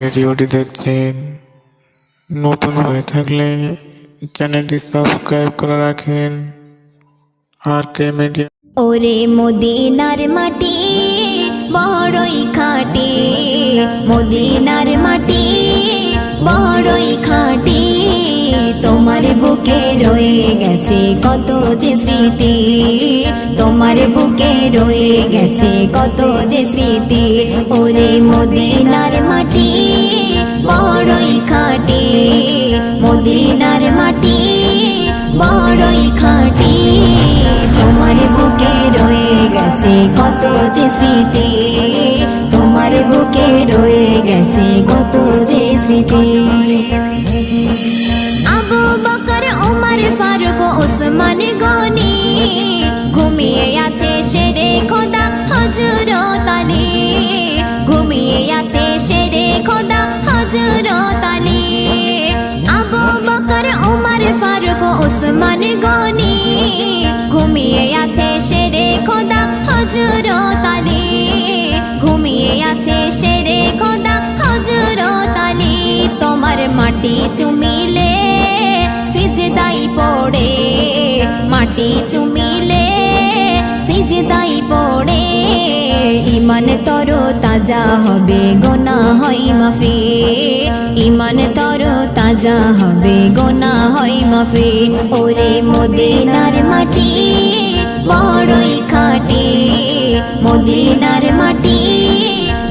ভিডিওটি দেখছেন, নতুন হয়ে থাকলে চ্যানেলটি সাবস্ক্রাইব করে রাখেন। আর কে মিডিয়া ওরে মদিনার মাটি বড়ই খাটি। মদিনার মাটি বড়ই খাটি। তোমার বুকে রয়ে গেছে কত যে স্মৃতি। তোমার বুকে রয়ে গেছে কত যে স্মৃতি। ওরে মদিনার মাটি কত যে স্মৃতি তোমার বুকে রয়ে গেছে, কত যে স্মৃতি। আবু বকর, ওমর ফারুক, ওসমান গনি, ঘুমিয়ে আছে শেরে খোদা হজরত আলী। ঘুমিয়ে আছে শেরে খোদা হজরত আলী। আবু বকর, ওমর ফারুক, ওসমান গনি ইমান তর তাজা হবে, গোনা হয় মাফি। ইমান তর তাজা হবে, গোনা হয় মাফি। ওরে মদিনার মাটি বড়ই খাটি, মদিনার মাটি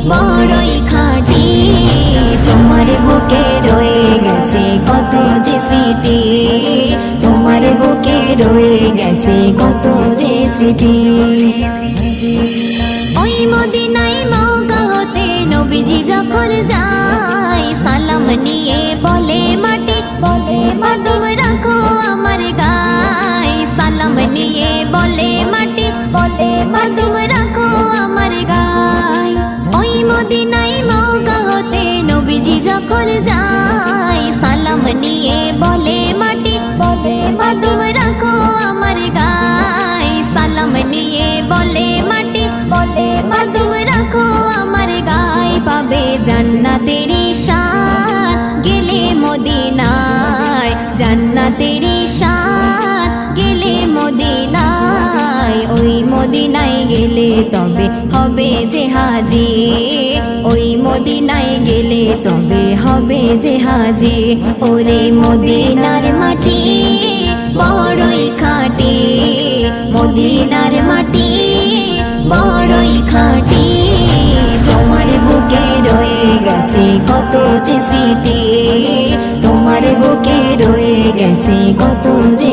বড়ই খাটি। তোমার বুকে রয়ে গেছে কত যে স্মৃতি, তোমার বুকে রয়ে গেছে কত যে স্মৃতি। যায় সালাম নিয়ে বলে মাটি। বলে মাদুম রাখো আমার গায়। সালাম নিয়ে বলে মাটি। বলে মাদুম রাখো আমার গায়। ওই মদিনাই মৌকা হতে নবীজি যখন যায় সালাম নিয়ে বলে তবে হবে যে হাজি। ওই মদিনায় গেলে তবে হবে যে হাজি। ওরে মদিনার মাটি বড়ই খাটি। মদিনার মাটি বড়ই খাটি। তোমার বুকে রয়ে গেছে কত যে স্মৃতি। তোমার বুকে রয়ে গেছে কত যে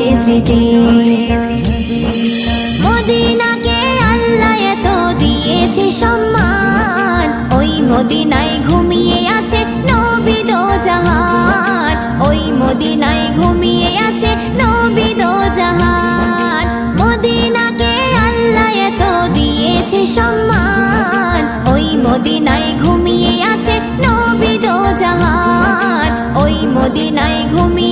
দিয়েছে সম্মান। ওই মদিনায় ঘুমিয়ে আছে নবী দো জাহান। ওই মদিনায় ঘুমিয়ে আছে নবী দো জাহান। মদিনাকে আল্লাহ এত দিয়েছে সম্মান। ওই মদিনায় ঘুমিয়ে আছে নবী দো জাহান। ওই মদিনায় ঘুমিয়ে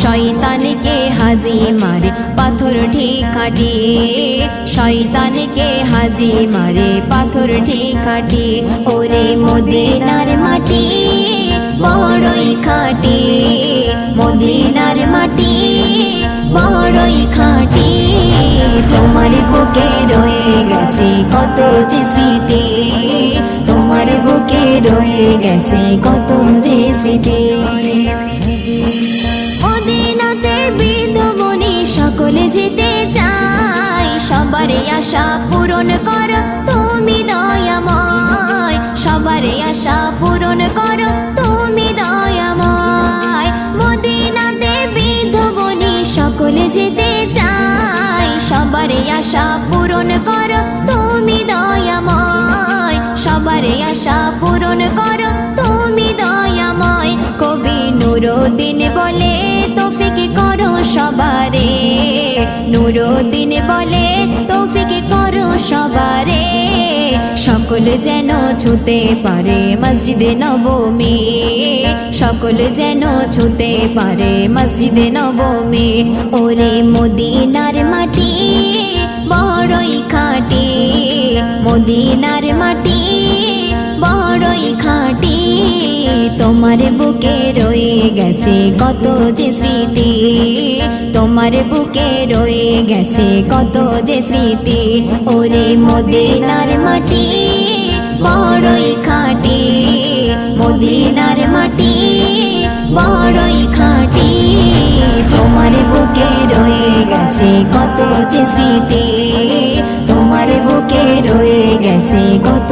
শয়তানকে হাজি মারে, পাথর ঠিক কাটিয়ে শয়তানকে হাজি মারে, পাথর ঠিক কাটিয়ে ওরে মদিনার মাটি বড়ই খাটি। মদিনার মাটি বড়ই খাটি। তোমার বুকে রয়ে গেছে কত যে স্মৃতি। তোমার বুকে রয়ে গেছে কত যেতে চাই সবারই আশা পূরণ কর, তুমি দয়াময়। সবারই আশা পূরণ কর, তুমি দয়াময়। মদিনাতে বৃদ্ধমণি সকলে যেতে চাই সবারই আশা পূরণ কর, তুমি দয়াময়। সবারই আশা পূরণ কর, তুমি দয়াময়। কবি নুরুদ্দিন বলে নুরুদ্দিন বলে তৌফিক করো সবারে। সকল যেন ছুতে পারে মসজিদে নবমী। সকল যেন ছুতে পারে মসজিদে নবমী। ওরে মদিনার মাটি বড়ই খাটি। মদিনার মাটি বড়ই খাটি। তোমার বুকে রয়ে গেছে কত যে স্মৃতি। তোমার বুকে রয়ে গেছে কত যে স্মৃতি। ওরে মদিনার মাটি বড়ই খাটি। মদিনার মাটি বড়ই খাটি। তোমার বুকে রয়ে গেছে কত যে স্মৃতি। তোমার বুকে রয়ে গেছে কত